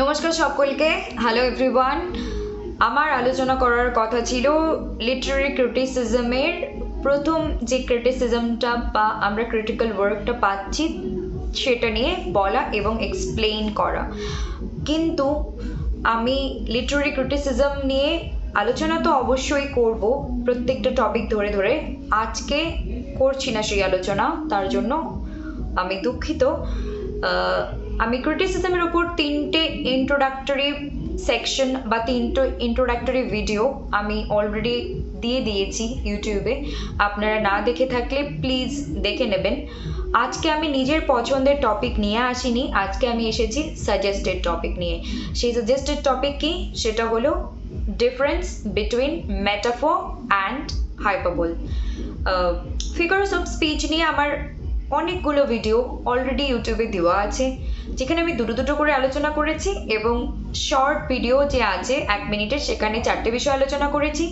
নমস্কার সকলকে। Hello everyone আমার আলোচনা করার কথা ছিল লিটারারি ক্রিটিসিজমের প্রথম যে ক্রিটিসিজমটা বা আমরা ক্রিটিক্যাল ওয়ার্কটা পাচ্ছি, সেটা নিয়ে বলা এবং এক্সপ্লেইন করা। কিন্তু আমি লিটারারি ক্রিটিসিজম নিয়ে আলোচনা তো অবশ্যই করব। প্রত্যেকটা টপিক ধরে ধরে আজকে করছি না সেই আলোচনা। তার জন্য আমি দুঃখিত। আমি ক্রিটিসিজমের উপর তিনটে ইন্ট্রোডাক্টরি সেকশন বা তিনটে ইন্ট্রোডাক্টরি ভিডিও আমি অলরেডি দিয়ে দিয়েছি ইউটিউবে আপনারা না দেখে থাকলে প্লিজ দেখে নেবেন। আজকে আমি নিজের পছন্দের টপিক নিয়ে আসিনি। আজকে আমি এসেছি সাজেস্টেড টপিক নিয়ে। সেই সাজেস্টেড টপিক কি? সেটা হলো difference between metaphor and hyperbole figures of speech নিয়ে আমার অনেকগুলো ভিডিও অলরেডি ইউটিউবে দেওয়া আছে। যেখানে আমি দুটো দুটো করে আলোচনা করেছি এবং শর্ট ভিডিও যে আছে, এক মিনিটের সেখানে চারটে বিষয় আলোচনা করেছি।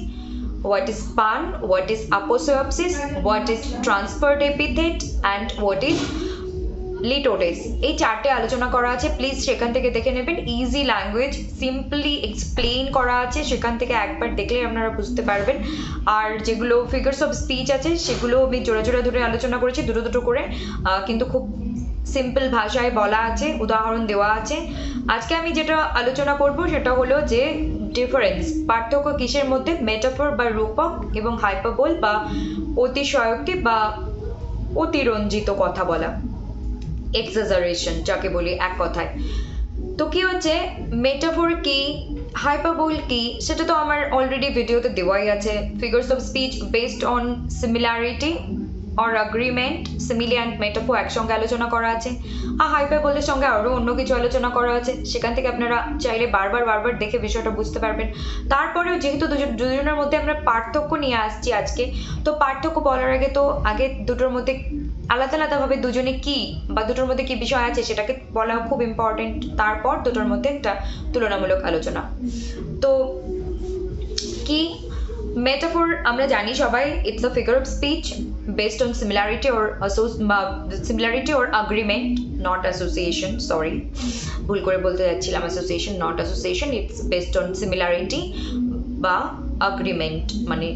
What is pun what is apposition what is transferred epithet and what is litotes এই চারটে আলোচনা করা আছে। প্লিজ সেখান থেকে দেখে নেবেন। ইজি ল্যাঙ্গুয়েজ সিম্পলি এক্সপ্লেইন করা আছে। সেখান থেকে একবার দেখলে আপনারা বুঝতে পারবেন। আর যেগুলো ফিগার্স অফ স্পিচ আছে, সেগুলো আমি জোড়া জোড়া ধরে আলোচনা করেছি, দুটো দুটো করে। কিন্তু খুব সিম্পল ভাষায় বলা আছে, উদাহরণ দেওয়া আছে। আজকে আমি যেটা আলোচনা করব সেটা হলো যে ডিফারেন্স পার্থক্য কিসের মধ্যে? মেটাফর বা রূপক এবং হাইপাবল বা অতিশয়োক্তি বা অতিরঞ্জিত কথা বলা। এক্সাজারেশন যাকে বলি এক কথায়। তো কি হচ্ছে? মেটাফোর কি? হাইপাবল কি? সেটা তো আমার অলরেডি ভিডিওতে দেওয়াই আছে। Figures of speech based on similarity or agreement simile and metaphor একসঙ্গে আলোচনা করা আছে। আর হাইপাবলের সঙ্গে আরও অন্য কিছু আলোচনা করা আছে। সেখান থেকে আপনারা চাইলে বারবার বারবার দেখে বিষয়টা বুঝতে পারবেন। তারপরেও যেহেতু দুজন, দুজনের মধ্যে আমরা পার্থক্য নিয়ে আসছি আজকে, তো পার্থক্য বলার আগে তো আগে দুটোর মধ্যে আলাদা আলাদাভাবে দুজনে কি বা দুটোর মধ্যে কি বিষয় আছে সেটাকে বলা খুব ইম্পর্টেন্ট তারপর দুটোর মধ্যে একটা তুলনামূলক আলোচনা। তো কি? মেটাফোর আমরা জানি সবাই it's a figure of speech based on similarity or similarity or agreement not association sorry ভুল করে বলতে যাচ্ছিলাম association not association it's based on similarity বা অ্যাগ্রিমেন্ট মানে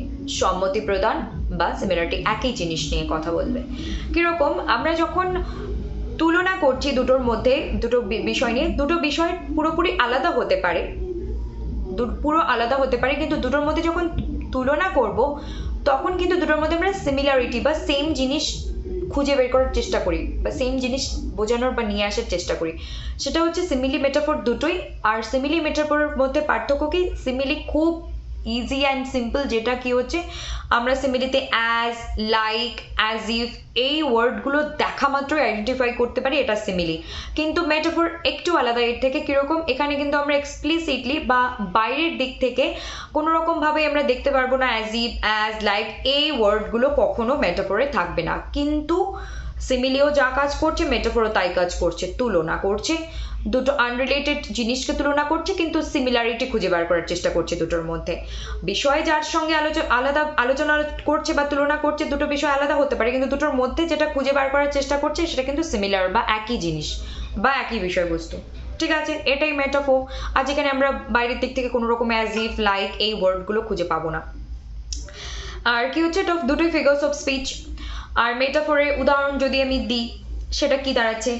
সম্মতি প্রদান বা সিমিলারিটি একই জিনিস নিয়ে কথা বলবে। কীরকম, আমরা যখন তুলনা করছি দুটোর মধ্যে, দুটো বিষয় নিয়ে, দুটো বিষয় পুরোপুরি আলাদা হতে পারে। পুরো আলাদা হতে পারে, কিন্তু দুটোর মধ্যে যখন তুলনা করব তখন কিন্তু দুটোর মধ্যে আমরা সিমিলারিটি বা সেম জিনিস খুঁজে বের করার চেষ্টা করি বা সেম জিনিস বোঝানোর বা নিয়ে আসার চেষ্টা করি। সেটা হচ্ছে সিমিলি মেটাফোর দুটোই, আর সিমিলি মেটাফোর মধ্যে পার্থক্য কি? সিমিলি খুব ইজি অ্যান্ড সিম্পল যেটা কি হচ্ছে? আমরা সিমিলিতে অ্যাজ লাইক অ্যাজ ইফ এই ওয়ার্ডগুলো দেখা মাত্রই আইডেন্টিফাই করতে পারি, এটা সিমিলি কিন্তু মেটাফোর একটু আলাদা, এর থেকে কীরকম এখানে কিন্তু আমরা এক্সপ্লিসিটলি বা বাইরের দিক থেকে কোনো রকমভাবে আমরা দেখতে পারব না অ্যাজ ইফ অ্যাজ লাইক এই ওয়ার্ডগুলো কখনো মেটাফোরে থাকবে না। কিন্তু সিমিলিও যা কাজ করছে মেটাফোরও তাই কাজ করছে, তুলনা করছে। দুটো আনরিলেটেড জিনিসকে তুলনা করছে, কিন্তু সিমিলারিটি খুঁজে বার করার চেষ্টা করছে দুটোর মধ্যে। বিষয় যার সঙ্গে আলোচনা আলাদা, আলোচনা করছে বা তুলনা করছে, দুটো বিষয় আলাদা হতে পারে, কিন্তু দুটোর মধ্যে যেটা খুঁজে বার করার চেষ্টা করছে, সেটা কিন্তু সিমিলার বা একই জিনিস বা একই বিষয়বস্তু। ঠিক আছে, এটাই মেটাফো আর যেখানে আমরা বাইরের দিক থেকে কোনো রকম অ্যাজ ইফ লাইক এই ওয়ার্ডগুলো খুঁজে পাবো না। আর কি হচ্ছে, দুটোই ফিগার্স অফ স্পিচ আর মেটাফোরের উদাহরণ যদি আমি দিই, সেটা কি দাঁড়াচ্ছে?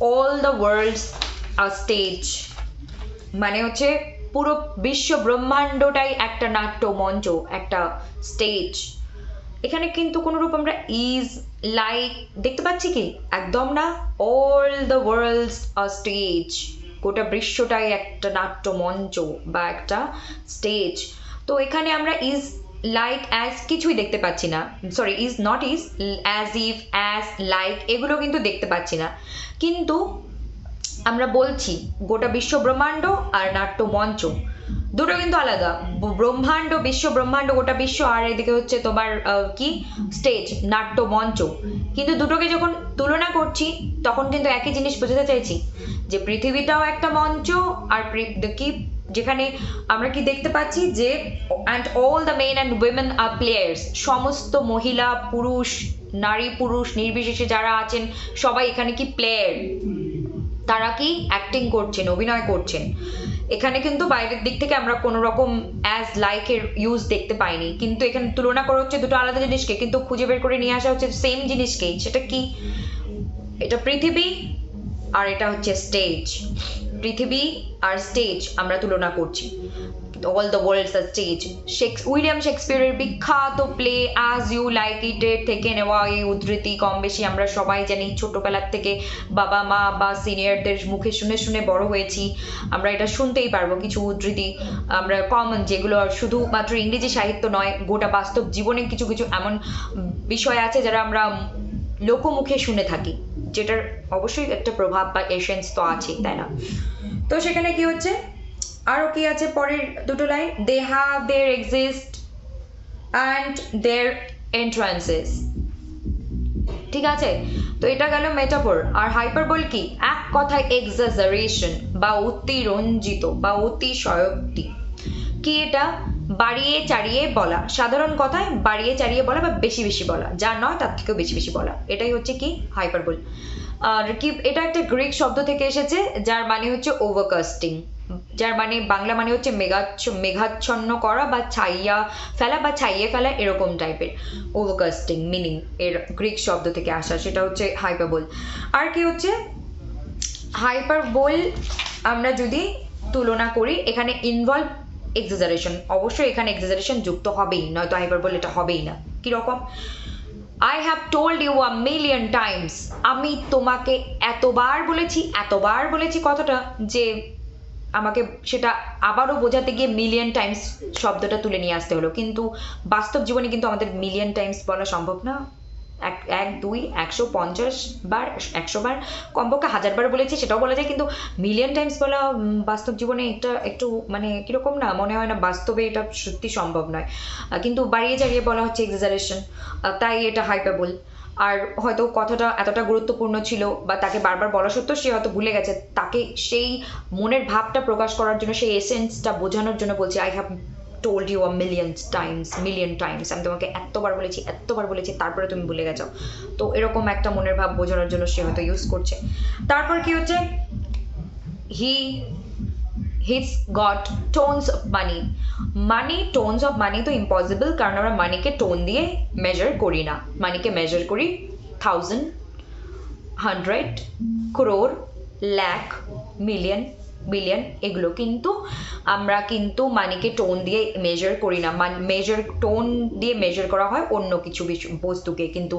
All the world's are stage মানে হচ্ছে পুরো বিশ্ব ব্রহ্মাণ্ডটাই একটা নাট্য মঞ্চ একটা স্টেজ এখানে কিন্তু কোনো রূপ আমরা ইজ লাইক দেখতে পাচ্ছি কি? একদম না all the worlds are stage গোটা বিশ্বটাই একটা নাট্য মঞ্চ বা একটা স্টেজ তো এখানে আমরা ইজ লাইক অ্যাজ কিছুই দেখতে পাচ্ছি না। Sorry is not is as if as like এগুলো কিন্তু দেখতে পাচ্ছি না। কিন্তু আমরা বলছি, গোটা বিশ্ব ব্রহ্মাণ্ড আর নাট্য মঞ্চ দুটো কিন্তু আলাদা। ব্রহ্মাণ্ড, বিশ্ব ব্রহ্মাণ্ড, গোটা বিশ্ব, আর এদিকে হচ্ছে তোমার কি? স্টেজ নাট্য মঞ্চ কিন্তু দুটোকে যখন তুলনা করছি, তখন কিন্তু একই জিনিস বোঝাতে চাইছি, যে পৃথিবীটাও একটা মঞ্চ আর কি? যেখানে আমরা কি দেখতে পাচ্ছি যে and all the men and women are players সমস্ত মহিলা, পুরুষ, নারী, পুরুষ, নির্বিশেষে যারা আছেন, সবাই এখানে কি প্লেয়ার তারা কি অ্যাক্টিং করছেন, অভিনয় করছেন। এখানে কিন্তু বাইরের দিক থেকে আমরা কোনো রকম অ্যাজ লাইকের ইউজ দেখতে পাইনি। কিন্তু এখানে তুলনা করা হচ্ছে দুটো আলাদা জিনিসকে, কিন্তু খুঁজে বের করে নিয়ে আসা হচ্ছে সেম জিনিসকেই। সেটা কি? এটা পৃথিবী আর এটা হচ্ছে স্টেজ পৃথিবী আর স্টেজ আমরা তুলনা করছি। All the worlds are stage shakes William শেক্সপিয়ারের বিখ্যাত প্লে অ্যাজ ইউ লাইক ইটের থেকে নেওয়া এই উদ্ধৃতি, কম বেশি আমরা সবাই জানি, ছোটোবেলার থেকে বাবা, মা বা সিনিয়রদের মুখে শুনে শুনে বড় হয়েছি। আমরা এটা শুনতেই পারব কিছু উদ্ধৃতি। আমরা কমন যেগুলো শুধুমাত্র ইংরেজি সাহিত্য নয়, গোটা বাস্তব জীবনে কিছু কিছু এমন বিষয় আছে যারা আমরা লোকমুখে শুনে থাকি, যেটার অবশ্যই একটা প্রভাব বা এসেন্স তো আছেই, তাই না? তো সেখানে কি হচ্ছে? আরও কি আছে পরের দুটো line they have their exits and their entrances ঠিক আছে? তো এটা গেল মেটাফোর আর হাইপারবোল কি? এক কথায় এক্সাজারেশন বা অতিরঞ্জিত বা অতিশয়োক্তি। কি এটা? বাড়িয়ে চাড়িয়ে বলা। সাধারণ কথায় বাড়িয়ে চাড়িয়ে বলা বা বেশি বেশি বলা। যা নয়, তার থেকেও বেশি বেশি বলা। এটাই হচ্ছে কি? হাইপারবোল আর কি, এটা একটা গ্রিক শব্দ থেকে এসেছে, যার মানে হচ্ছে ওভারকাস্টিং যার মানে বাংলা মানে হচ্ছে মেঘাচ্ছ, মেঘাচ্ছন্ন করা বা ছাইয়া ফেলা বা ছাইয়ে ফেলা এরকম টাইপের ওভারকাস্টিং মিনিং এর গ্রিক শব্দ থেকে আসা, সেটা হচ্ছে হাইপারবোল আর কি হচ্ছে হাইপারবোল আমরা যদি তুলনা করি, এখানে ইনভলভ এক্সাজারেশন অবশ্যই এখানে এক্সাজারেশন যুক্ত হবেই, নয়তো হাইপারবোল এটা হবেই না। কীরকম? I have told you a million times আমি তোমাকে এতবার বলেছি এতবার বলেছি কথাটা যে আমাকে সেটা আবারও বোঝাতে গিয়ে মিলিয়ন টাইমস শব্দটা তুলে নিয়ে আসতে হলো। কিন্তু বাস্তব জীবনে কিন্তু আমাদের মিলিয়ন টাইমস বলা সম্ভব না। এক এক, দুই, একশো পঞ্চাশ বার, একশো বার, কমপক্ষে হাজার বার বলেছি, সেটাও বলা যায়, কিন্তু মিলিয়ন টাইমস বলা বাস্তব জীবনে এটা একটু মানে কীরকম না, মনে হয় না বাস্তবে এটা সত্যি সম্ভব নয়। কিন্তু বাড়িয়ে চাড়িয়ে বলা হচ্ছে এক্সাজারেশন তাই এটা হাইপাবল আর হয়তো কথাটা এতটা গুরুত্বপূর্ণ ছিল, বা তাকে বারবার বলা সত্ত্বেও সে হয়তো ভুলে গেছে, তাকে সেই মনের ভাবটা প্রকাশ করার জন্য, সেই এসেন্সটা বোঝানোর জন্য বলছি I have told you a million times million times আমি তোমাকে এতবার বলেছি এতবার বলেছি, তারপরে তুমি ভুলে গেছো। তো এরকম একটা মনের ভাব বোঝানোর জন্য সে হয়তো ইউজ করছে। তারপর কি হচ্ছে? He he's got tons of money money tons of money তো ইম্পসিবল কারণ আমরা মানিকে টোন দিয়ে মেজার করি না। মানিকে মেজার করি thousand hundred crore lakh million billion এগুলো কিন্তু আমরা কিন্তু মানিকে টোন দিয়ে মেজার করি না। মেজার টোন দিয়ে মেজার করা হয় অন্য কিছু বস্তুকে, কিন্তু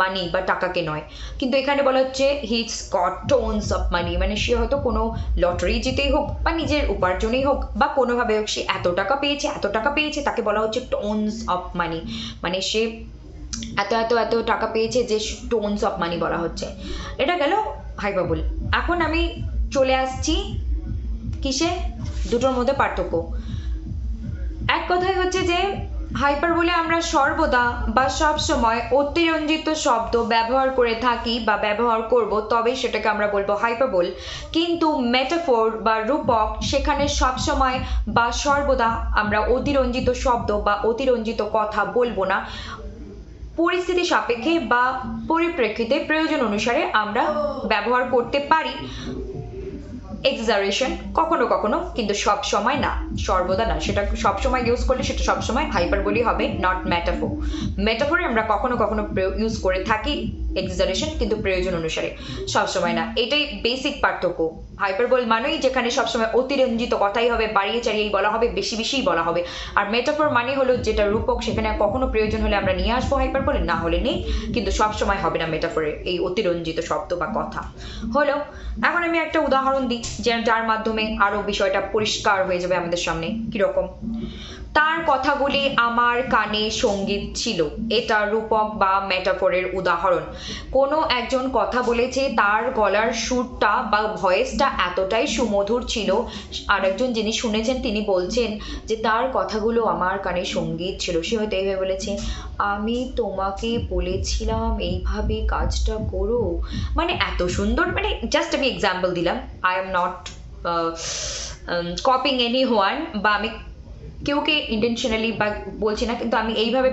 মানি বা টাকাকে নয়। কিন্তু এখানে বলা হচ্ছে he's got tons of money মানে সে হয়তো কোনো লটারি জিতেই হোক বা নিজের উপার্জনেই হোক বা কোনোভাবে হোক সে এত টাকা পেয়েছে, এত টাকা পেয়েছে, তাকে বলা হচ্ছে টোনস অফ মানি মানে সে এত এত এত টাকা পেয়েছে যে টোনস অফ মানি বলা হচ্ছে। এটা গেল হাইপাবল এখন আমি চলে আসছি কিসে? দুটোর মধ্যে পার্থক্য। এক কথাই হচ্ছে যে হাইপার বলে আমরা সর্বদা বা সব সময় অতিরঞ্জিত শব্দ ব্যবহার করে থাকি বা ব্যবহার করব, তবে সেটাকে আমরা বলব হাইপারবোল। কিন্তু মেটাফোর বা রূপক সেখানে সব সময় বা সর্বদা আমরা অতিরঞ্জিত শব্দ বা অতিরঞ্জিত কথা বলব না। পরিস্থিতি সাপেক্ষে বা পরিপ্রেক্ষিতে প্রয়োজন অনুসারে আমরা ব্যবহার করতে পারি। এক্সারেশন কখনো কখনো, কিন্তু সব সময় না, সর্বদা না। সেটা সব সময় ইউজ করলে সেটা সব সময় হাইপারবলি হবে নট ম্যাটাফো মেটাফোরে আমরা কখনো কখনো ইউজ করে থাকি। এক্সারেশন কিন্তু প্রয়োজন অনুসারে। সবসময় না, এটাই বেসিক পার্থক্য। হাইপারবল মানেই যেখানে সবসময় অতিরঞ্জিত কথাই হবে, বাড়িয়ে চাড়িয়েই বলা হবে, বেশি বেশিই বলা হবে। আর মেটাফোর মানে হলো যেটা রূপক, সেখানে কখনো প্রয়োজন হলে আমরা নিয়ে আসব হাইপারবলে না হলে নেই। কিন্তু সবসময় হবে না মেটাফোরে এই অতিরঞ্জিত শব্দ বা কথা। হলো, এখন আমি একটা উদাহরণ দিই যার মাধ্যমে আরও বিষয়টা পরিষ্কার হয়ে যাবে আমাদের সামনে। কীরকম? তার কথাগুলি আমার কানে সংগীত ছিল। এটা রূপক বা মেটাফোরের উদাহরণ। কোনো একজন কথা বলেছে, তার গলার সুরটা বা ভয়েসটা এতটাই সুমধুর ছিল। আরেকজন যিনি শুনেছেন, তিনি বলছেন যে তার কথাগুলো আমার কানে সংগীত ছিল। সে হয়তো এইভাবে বলেছে, আমি তোমাকে বলেছিলাম, এইভাবে কাজটা করো। মানে এত সুন্দর মানে জাস্ট আমি এক্সাম্পল দিলাম। I am not copying anyone বা আমি কেউকে ইন্টেনশনালি বা বলছি না, কিন্তু আমি এইভাবে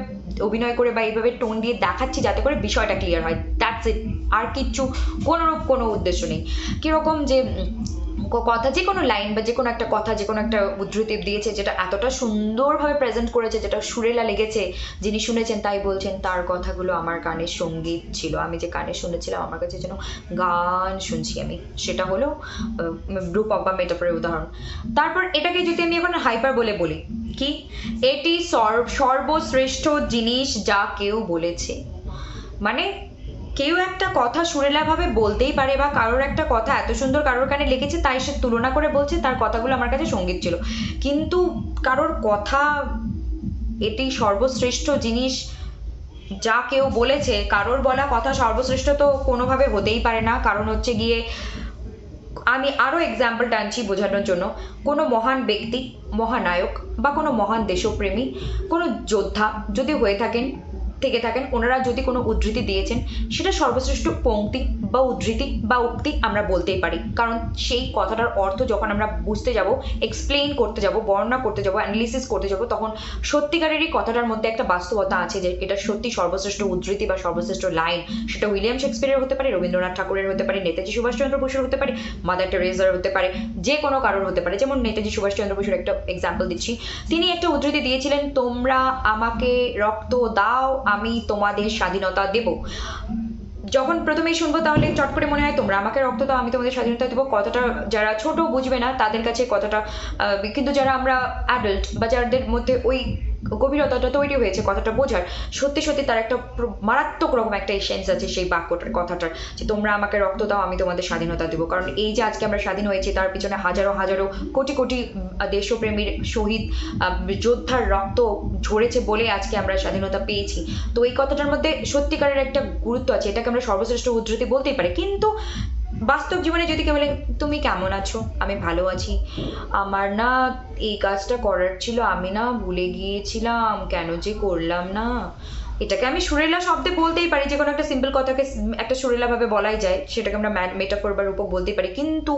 অভিনয় করে বা এইভাবে টোন দিয়ে দেখাচ্ছি যাতে করে বিষয়টা ক্লিয়ার হয়। দ্যাটস ইট আর কিচ্ছু কোনোরূপ কোনো উদ্দেশ্য নেই। কীরকম যে কথা যে কোনো লাইন বা যে কোনো একটা কথা, যে কোনো একটা উদ্ধৃতি দিয়েছে যেটা এতটা সুন্দরভাবে প্রেজেন্ট করেছে, যেটা সুরেলা লেগেছে, যিনি শুনেছেন তাই বলছেন, তার কথাগুলো আমার কানে সংগীত ছিল। আমি যে কানে শুনেছিলাম, আমার কাছে যেন গান শুনছি আমি। সেটা হলো রূপক বা মেটাফোরের উদাহরণ। তারপর এটাকে যদি আমি এখন হাইপার বলে বলি, কি? এটি সর্ব, সর্বশ্রেষ্ঠ জিনিস যা কেউ বলেছে। মানে কেউ একটা কথা সুরেলাভাবে বলতেই পারে বা কারোর একটা কথা এত সুন্দর কারোর কানে লেগেছে, তাই সে তুলনা করে বলছে, তার কথাগুলো আমার কাছে সংগীত ছিল। কিন্তু কারোর কথা এটি সর্বশ্রেষ্ঠ জিনিস যা কেউ বলেছে, কারোর বলা কথা সর্বশ্রেষ্ঠ তো কোনোভাবে হতেই পারে না। কারণ হচ্ছে গিয়ে আমি আরও এক্সাম্পল টানছি বোঝানোর জন্য। কোনো মহান ব্যক্তি, মহানায়ক বা কোনো মহান দেশপ্রেমী, কোনো যোদ্ধা যদি হয়ে থাকেন থেকে থাকেন, ওনারা যদি কোনো উদ্ধৃতি দিয়েছেন, সেটা সর্বশ্রেষ্ঠ পংক্তি বা উদ্ধৃতি বা উক্তি আমরা বলতেই পারি। কারণ সেই কথাটার অর্থ যখন আমরা বুঝতে যাব এক্সপ্লেইন করতে যাব, বর্ণনা করতে যাব অ্যানালিসিস করতে যাব, তখন সত্যিকারেরই কথাটার মধ্যে একটা বাস্তবতা আছে যে এটা সত্যি সর্বশ্রেষ্ঠ উদ্ধৃতি বা সর্বশ্রেষ্ঠ লাইন সেটা উইলিয়াম শেক্সপিয়ারের হতে পারে, রবীন্দ্রনাথ ঠাকুরের হতে পারে, নেতাজি সুভাষচন্দ্র বসুর হতে পারে, মাদার টেরেজার হতে পারে, যে কোনো কারোর হতে পারে। যেমন নেতাজি সুভাষচন্দ্র বসুর একটা এক্সাম্পল দিচ্ছি। তিনি একটা উদ্ধৃতি দিয়েছিলেন, তোমরা আমাকে রক্ত দাও আমি তোমাদের স্বাধীনতা দেব। যখন প্রথমে শুনব তাহলে চট করে মনে হয় তোমরা আমাকে রক্ত দাও, আমি তোমাদের স্বাধীনতা দেবো। কতটা যারা ছোট বুঝবে না, তাদের কাছে কতটা কিন্তু যারা আমরা অ্যাডাল্ট বা যাদের মধ্যে ওই গভীরতাটা তৈরি হয়েছে, কথাটা বোঝার। সত্যি সত্যি তার একটা মারাত্মক রকম একটা এসেন্স আছে সেই বাক্যটার, কথাটার, যে তোমরা আমাকে রক্ত দাও, আমি তোমাদের স্বাধীনতা দেবো। কারণ এই যে আজকে আমরা স্বাধীন হয়েছি, তার পিছনে হাজারো হাজারো কোটি কোটি দেশপ্রেমীর শহীদ যোদ্ধার রক্ত ঝরেছে বলে আজকে আমরা স্বাধীনতা পেয়েছি। তো এই কথাটার মধ্যে সত্যিকারের একটা গুরুত্ব আছে, এটাকে আমরা সর্বশ্রেষ্ঠ উদ্ধৃতি বলতেই পারি। কিন্তু বাস্তব জীবনে যদি কেউ বলে, তুমি কেমন আছো? আমি ভালো আছি। আমার না এই কাজটা করার ছিল, আমি না ভুলে গিয়েছিলাম, কেন যে করলাম না? এটাকে আমি সুরেলা শব্দে বলতেই পারি যে কোনো একটা সিম্পল কথাকে একটা সুরেলা ভাবে বলাই যায়, সেটাকে আমরা মেটাফোর বা রূপক বলতেই পারি। কিন্তু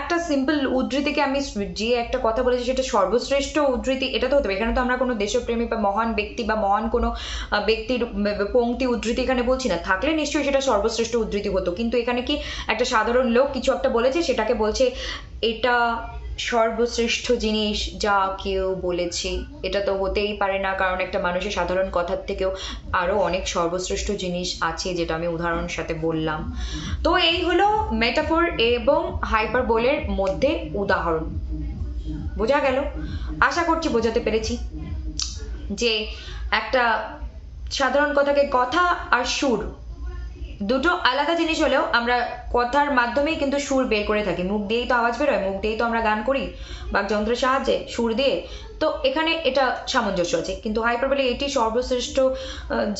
একটা সিম্পল উদ্ধৃতিকে আমি যে একটা কথা বলেছি সেটা সর্বশ্রেষ্ঠ উদ্ধৃতি, এটা তো হতে পারে। এখানে তো আমরা কোনো দেশপ্রেমী বা মহান ব্যক্তি বা মহান কোনো ব্যক্তির পংক্তি উদ্ধৃতি এখানে বলছি না। থাকলে নিশ্চয়ই সেটা সর্বশ্রেষ্ঠ উদ্ধৃতি হতো। কিন্তু এখানে কি একটা সাধারণ লোক কিছু একটা বলেছে, সেটাকে বলছে, এটা সর্বশ্রেষ্ঠ জিনিস যা কেউ বলেছে। এটা তো হতেই পারে না, কারণ একটা মানুষের সাধারণ কথার থেকেও আরও অনেক সর্বশ্রেষ্ঠ জিনিস আছে, যেটা আমি উদাহরণের সাথে বললাম। তো এই হলো মেটাফোর এবং হাইপার হাইপারবোলের মধ্যে উদাহরণ। বোঝা গেল? আশা করছি বোঝাতে পেরেছি যে একটা সাধারণ কথাকে কথা আর সুর দুটো আলাদা জিনিস হলেও আমরা কথার মাধ্যমেই কিন্তু সুর বের করে থাকি। মুখ দিয়েই তো আওয়াজ বেরোয়, মুখ দিয়েই তো আমরা গান করি, বাকযন্ত্রের সাহায্যে সুর দিয়ে। তো এখানে এটা সামঞ্জস্য আছে। কিন্তু হাইপার বলে এটি সর্বশ্রেষ্ঠ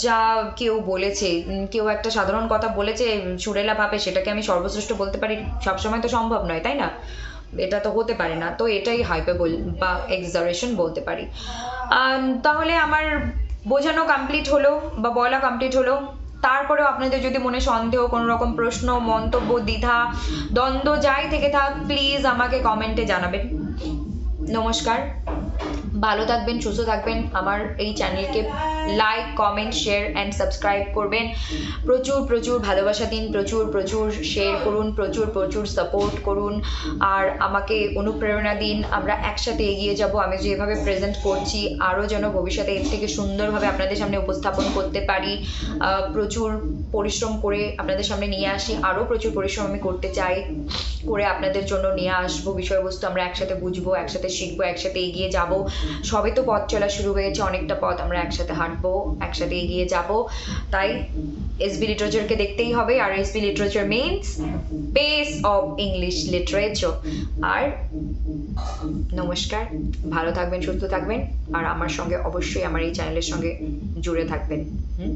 যা কেউ বলেছে কেউ একটা সাধারণ কথা বলেছে, সুরেলা ভাবে সেটাকে আমি সর্বশ্রেষ্ঠ বলতে পারি, সবসময় তো সম্ভব নয়, তাই না? এটা তো হতে পারে না। তো এটাই হাইপারবোল বা এক্সারেশন বলতে পারি। তাহলে আমার বোঝানো কমপ্লিট হলো বা বলা কমপ্লিট হলো। তারপরেও আপনাদের যদি মনে সন্দেহ, কোনো রকম প্রশ্ন, মন্তব্য, দ্বিধা, দ্বন্দ্ব যাই থেকে থাক প্লিজ আমাকে কমেন্টে জানাবেন। নমস্কার। ভালো থাকবেন, সুস্থ থাকবেন। আমার এই চ্যানেলকে like comment share and subscribe করবেন। প্রচুর প্রচুর ভালোবাসা দিন, প্রচুর প্রচুর শেয়ার করুন, প্রচুর প্রচুর সাপোর্ট করুন। আর আমাকে অনুপ্রেরণা দিন, আমরা একসাথে এগিয়ে যাব। আমি যেভাবে প্রেজেন্ট করছি, আরও যেন ভবিষ্যতে এর থেকে সুন্দরভাবে আপনাদের সামনে উপস্থাপন করতে পারি। প্রচুর পরিশ্রম করে আপনাদের সামনে নিয়ে আসি। আরও প্রচুর পরিশ্রম আমি করতে চাই, করে আপনাদের জন্য নিয়ে আসব। বিষয়বস্তু আমরা একসাথে বুঝব, একসাথে শিখব, একসাথে এগিয়ে যাব। সবে তো পথ চলা শুরু হয়েছে, অনেকটা পথ আমরা একসাথে হাঁটবো, একসাথে এগিয়ে যাব। তাই এসবি লিটারেচারকে দেখতেই হবে, আর SB literature means base of English literature আর নমস্কার, ভালো থাকবেন, সুস্থ থাকবেন, আর আমার সঙ্গে অবশ্যই আমার এই চ্যানেলের সঙ্গে জুড়ে থাকবেন। হুম?